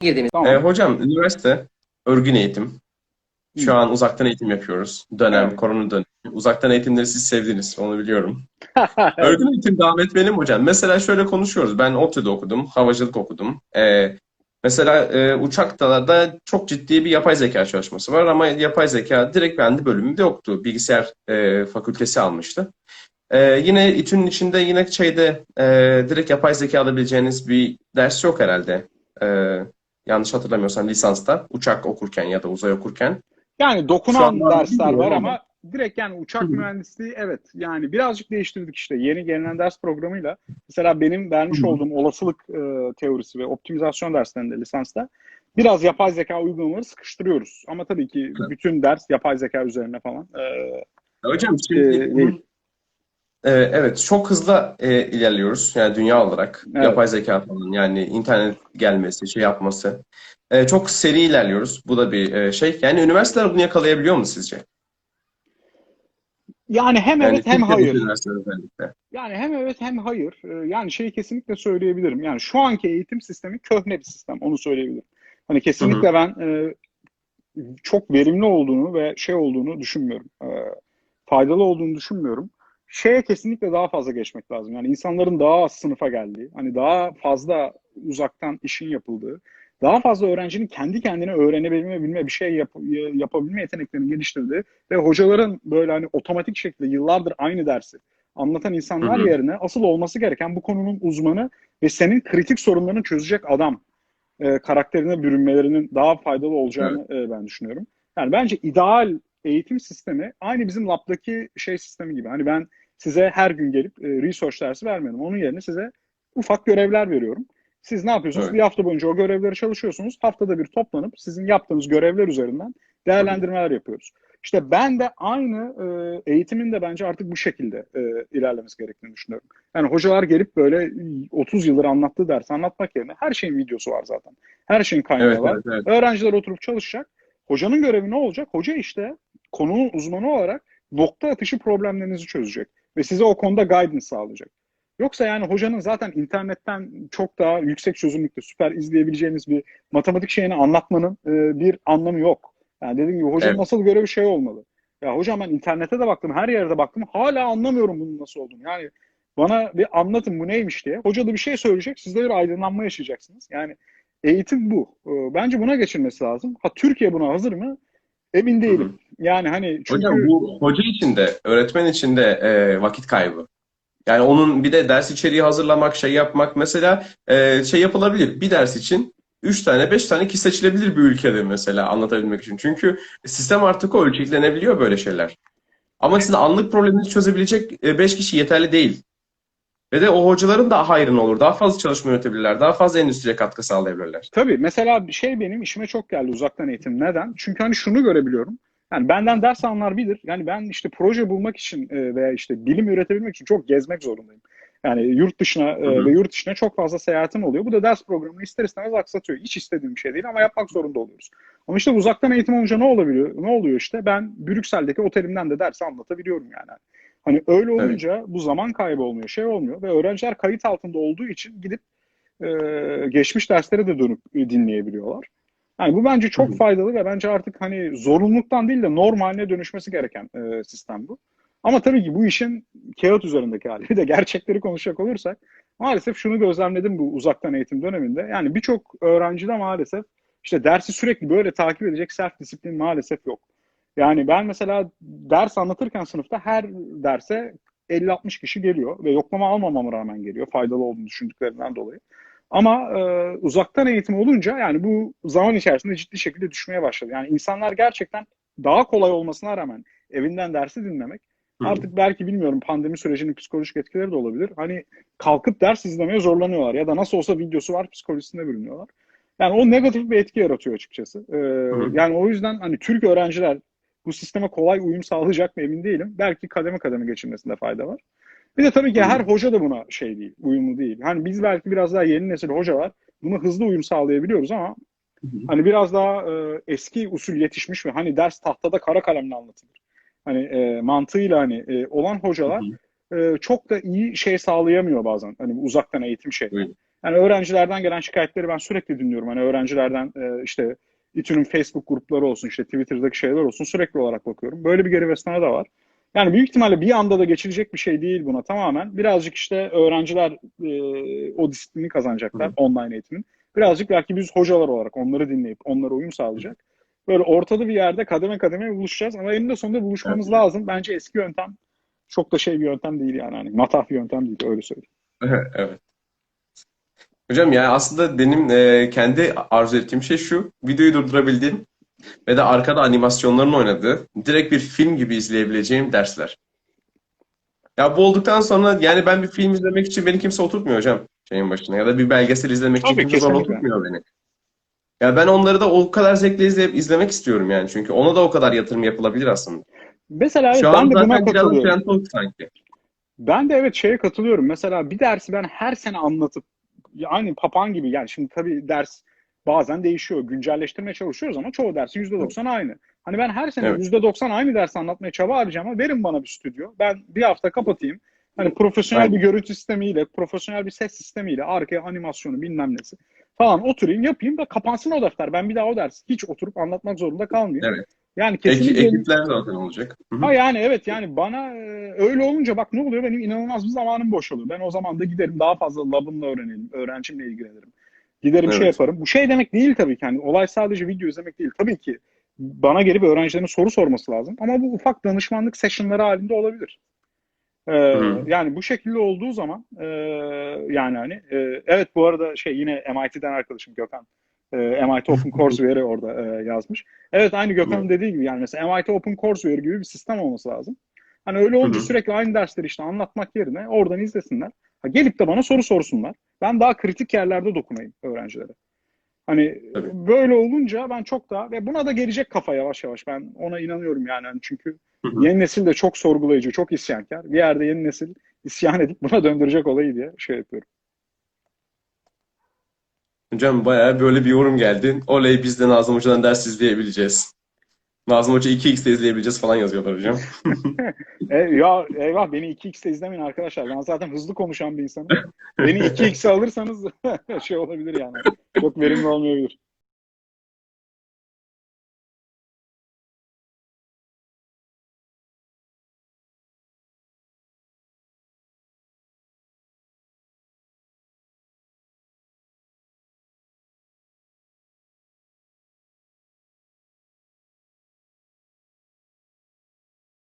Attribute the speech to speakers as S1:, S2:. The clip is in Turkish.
S1: girdiğimiz
S2: Tamam.
S3: Ee, hocam üniversite, örgün eğitim. Şu an uzaktan eğitim yapıyoruz. Dönem,
S2: Evet.
S3: korona dönemi. Uzaktan eğitimleri siz sevdiniz, onu biliyorum. Örgün eğitim devam etmeli mi hocam? Mesela şöyle konuşuyoruz. Ben ODTÜ'de okudum, havacılık okudum. Ee, mesela e, uçakta da çok ciddi bir yapay zeka çalışması var ama yapay zeka direkt kendi bölümümde yoktu. Bilgisayar e, fakültesi almıştı. Ee, yine İTÜ'nün içinde yine şeyde e, direkt yapay zeka alabileceğiniz bir ders yok herhalde. Ee, yanlış hatırlamıyorsam lisansta uçak okurken ya da uzay okurken.
S2: Yani dokunan dersler var ama direkt yani uçak
S3: Hı
S2: mühendisliği evet yani birazcık değiştirdik işte yeni gelinen ders programıyla. Mesela benim vermiş
S3: Hı
S2: olduğum olasılık e, teorisi ve optimizasyon derslerinde lisansta biraz yapay zeka uygulamaları sıkıştırıyoruz. Ama tabii ki
S3: Evet.
S2: bütün ders yapay zeka üzerine falan. E,
S3: Hocam şimdi
S2: Ee, değil.
S3: Ee, evet çok hızlı e, ilerliyoruz yani dünya olarak
S2: Evet.
S3: yapay zeka falan yani internet gelmesi şey yapması Ee, çok seri ilerliyoruz bu da bir e, şey yani üniversiteler bunu yakalayabiliyor mu sizce?
S2: yani hem
S3: Yani
S2: evet hem hayır.
S3: özellikle.
S2: Yani hem evet hem hayır. Ee, Yani şeyi kesinlikle söyleyebilirim. Yani şu anki eğitim sistemi köhne bir sistem. Onu söyleyebilirim. Hani kesinlikle ben e, çok verimli olduğunu ve şey olduğunu düşünmüyorum. E, faydalı olduğunu düşünmüyorum. Şeye kesinlikle daha fazla geçmek lazım. Yani insanların daha az sınıfa geldiği, hani daha fazla uzaktan işin yapıldığı, daha fazla öğrencinin kendi kendine öğrenebilme, bilme, bir şey yap- yapabilme yeteneklerini geliştirdiği ve hocaların böyle hani otomatik şekilde yıllardır aynı dersi anlatan insanlar
S3: Hı hı.
S2: yerine asıl olması gereken bu konunun uzmanı ve senin kritik sorunlarını çözecek adam e, karakterine bürünmelerinin daha faydalı olacağını e, ben düşünüyorum. Yani bence ideal eğitim sistemi aynı bizim labdaki şey sistemi gibi. Hani ben size her gün gelip e, research dersi vermiyorum. Onun yerine size ufak görevler veriyorum. Siz ne yapıyorsunuz?
S3: Evet.
S2: Bir hafta boyunca o görevleri çalışıyorsunuz. Haftada bir toplanıp sizin yaptığınız görevler üzerinden değerlendirmeler yapıyoruz. İşte ben de aynı e, eğitimin de bence artık bu şekilde e, ilerlemesi gerektiğini düşünüyorum. Yani hocalar gelip böyle 30 yıldır anlattığı dersi anlatmak yerine her şeyin videosu var zaten. Her şeyin kaynağı
S3: Evet,
S2: var.
S3: evet, evet.
S2: Öğrenciler oturup çalışacak. Hocanın görevi ne olacak? Hoca işte konunun uzmanı olarak nokta atışı problemlerinizi çözecek. Ve size o konuda guidance sağlayacak. Yoksa yani hocanın zaten internetten çok daha yüksek çözünürlükte süper izleyebileceğiniz bir matematik şeyini anlatmanın e, bir anlamı yok. Yani dediğim gibi hocanın
S3: Evet.
S2: asıl görevi şey olmalı. Ya hocam ben internete de baktım, her yerde baktım. Hala anlamıyorum bunun nasıl olduğunu. Yani bana bir anlatın bu neymiş diye. Hoca da bir şey söyleyecek, siz de bir aydınlanma yaşayacaksınız. Yani eğitim bu. Ee, Bence buna geçilmesi lazım. Ha Türkiye buna hazır mı? Emin değilim. Yani hani çünkü
S3: Hocam bu hoca için de öğretmen için de e, vakit kaybı. Yani onun bir de ders içeriği hazırlamak, şey yapmak mesela e, şey yapılabilir. Bir ders için 3 tane 5 tane kişi seçilebilir bir ülkede mesela anlatabilmek için. Çünkü sistem artık o ölçeklenebiliyor böyle şeyler. Ama sizin anlık probleminizi çözebilecek 5 kişi yeterli değil. Ve de o hocaların da hayrına olur. Daha fazla çalışma yönetebilirler. Daha fazla endüstriye katkı sağlayabilirler.
S2: Tabii mesela şey benim işime çok geldi uzaktan eğitim. Neden? Çünkü hani şunu görebiliyorum. Yani benden ders alanlar bilir. Yani ben işte proje bulmak için e, veya işte bilim üretebilmek için çok gezmek zorundayım. Yani yurt dışına e,
S3: Hı hı.
S2: ve yurt dışına çok fazla seyahatim oluyor. Bu da ders programını ister istemez aksatıyor. Hiç istediğim bir şey değil ama yapmak zorunda oluyoruz. Ama işte uzaktan eğitim olunca ne olabiliyor? Ne oluyor işte? Ben Brüksel'deki otelimden de dersi anlatabiliyorum yani. Hani öyle olunca bu zaman kaybı olmuyor, şey olmuyor ve öğrenciler kayıt altında olduğu için gidip e, geçmiş derslere de dönüp e, dinleyebiliyorlar. Yani bu bence çok faydalı ve bence artık hani zorunluluktan değil de normaline dönüşmesi gereken e, sistem bu. Ama tabii ki bu işin kağıt üzerindeki hali. Bir de gerçekleri konuşacak olursak maalesef şunu gözlemledim bu uzaktan eğitim döneminde. Yani birçok öğrencide maalesef işte dersi sürekli böyle takip edecek self disiplin maalesef yok. Yani ben mesela ders anlatırken sınıfta her derse 50-60 kişi geliyor ve yoklama almamama rağmen geliyor faydalı olduğunu düşündüklerinden dolayı. Ama e, uzaktan eğitim olunca yani bu zaman içerisinde ciddi şekilde düşmeye başladı. Yani insanlar gerçekten daha kolay olmasına rağmen evinden dersi dinlemek
S3: Hı.
S2: artık belki bilmiyorum pandemi sürecinin psikolojik etkileri de olabilir. Hani kalkıp ders izlemeye zorlanıyorlar ya da nasıl olsa videosu var psikolojisine bürünüyorlar. Yani o negatif bir etki yaratıyor açıkçası. Ee,
S3: hı.
S2: yani o yüzden hani Türk öğrenciler bu sisteme kolay uyum sağlayacak mı emin değilim. Belki kademe kademe geçilmesinde fayda var. Bir de tabii ki her hoca da buna şey değil, uyumlu değil. Hani biz belki biraz daha yeni nesil hoca var. Buna hızlı uyum sağlayabiliyoruz ama hani biraz daha e, eski usul yetişmiş ve hani ders tahtada kara kalemle anlatılır. Hani e, mantığıyla hani e, olan hocalar e, çok da iyi şey sağlayamıyor bazen. Hani uzaktan eğitim şey. Yani öğrencilerden gelen şikayetleri ben sürekli dinliyorum. Hani öğrencilerden e, işte İTÜ'nün Facebook grupları olsun, işte Twitter'daki şeyler olsun sürekli olarak bakıyorum. Böyle bir geri de var. Yani büyük ihtimalle bir anda da geçilecek bir şey değil buna tamamen. Birazcık işte öğrenciler e, o disiplini kazanacaklar
S3: Hı hı.
S2: online eğitimin. Birazcık belki biz hocalar olarak onları dinleyip onlara uyum sağlayacak. Böyle ortada bir yerde kademe kademe buluşacağız ama eninde sonunda buluşmamız
S3: Evet.
S2: lazım. Bence eski yöntem çok da şey bir yöntem değil yani. Hani matah bir yöntem değil öyle söyleyeyim.
S3: Evet. Hocam ya aslında benim e, kendi arzu ettiğim şey şu. Videoyu durdurabildiğim ve de arkada animasyonların oynadığı direkt bir film gibi izleyebileceğim dersler. Ya bu olduktan sonra yani ben bir film izlemek için beni kimse oturtmuyor hocam şeyin başına ya da bir belgesel izlemek için
S2: Tabii,
S3: kimse
S2: kesinlikle.
S3: tutmuyor beni. Ya ben onları da o kadar zevkle izleyip izlemek istiyorum yani çünkü ona da o kadar yatırım yapılabilir aslında.
S2: Mesela evet,
S3: Şu
S2: ben de buna katılıyorum.
S3: sanki.
S2: Ben de evet şeye katılıyorum. Mesela bir dersi ben her sene anlatıp aynı papağan gibi yani şimdi tabii ders bazen değişiyor. Güncelleştirmeye çalışıyoruz ama çoğu dersin %90 aynı. Hani ben her sene
S3: Evet.
S2: %90 aynı dersi anlatmaya çaba harcayacağım ama verin bana bir stüdyo. Ben bir hafta kapatayım. Hani profesyonel
S3: Aynen.
S2: bir görüntü sistemiyle, profesyonel bir ses sistemiyle, arkaya animasyonu bilmem nesi falan oturayım yapayım ve kapansın o defter. Ben bir daha o dersi hiç oturup anlatmak zorunda kalmayayım.
S3: Evet.
S2: Yani kesinlikle
S3: ekipler zaten olacak. Hı hı.
S2: Ha yani evet yani bana e, öyle olunca bak ne oluyor benim inanılmaz bir zamanım boş oluyor. Ben o zaman da giderim daha fazla labımla öğrenelim, öğrencimle ilgilenirim. Giderim şey
S3: Evet.
S2: yaparım. Bu şey demek değil tabii ki. Yani olay sadece video izlemek değil. Tabii ki bana gelip öğrencilerin soru sorması lazım. Ama bu ufak danışmanlık sessionları halinde olabilir. Ee,
S3: Hı.
S2: yani bu şekilde olduğu zaman e, yani hani e, evet bu arada şey yine MIT'den arkadaşım Gökhan. E, MIT Open Courseware orada e, yazmış. Evet aynı Gökhan'ın dediği gibi yani mesela MIT Open Courseware gibi bir sistem olması lazım. Hani öyle olunca
S3: hı.
S2: sürekli aynı dersleri işte anlatmak yerine oradan izlesinler. Ha, gelip de bana soru sorsunlar. Ben daha kritik yerlerde dokunayım öğrencilere. Hani
S3: Tabii.
S2: böyle olunca ben çok daha ve buna da gelecek kafa yavaş yavaş. Ben ona inanıyorum yani. Hani çünkü
S3: Hı hı.
S2: yeni nesil de çok sorgulayıcı, çok isyankar. Bir yerde yeni nesil isyan edip buna döndürecek olayı diye şey yapıyorum.
S3: Hocam bayağı böyle bir yorum geldi. Oley biz de Nazım Hoca'dan ders izleyebileceğiz. Nazım Hoca 2x'te izleyebileceğiz falan yazıyorlar hocam.
S2: E, ya eyvah beni 2x'te izlemeyin arkadaşlar. Ben zaten hızlı konuşan bir insanım. Beni 2x'e alırsanız şey olabilir yani. Çok verimli olmayabilir.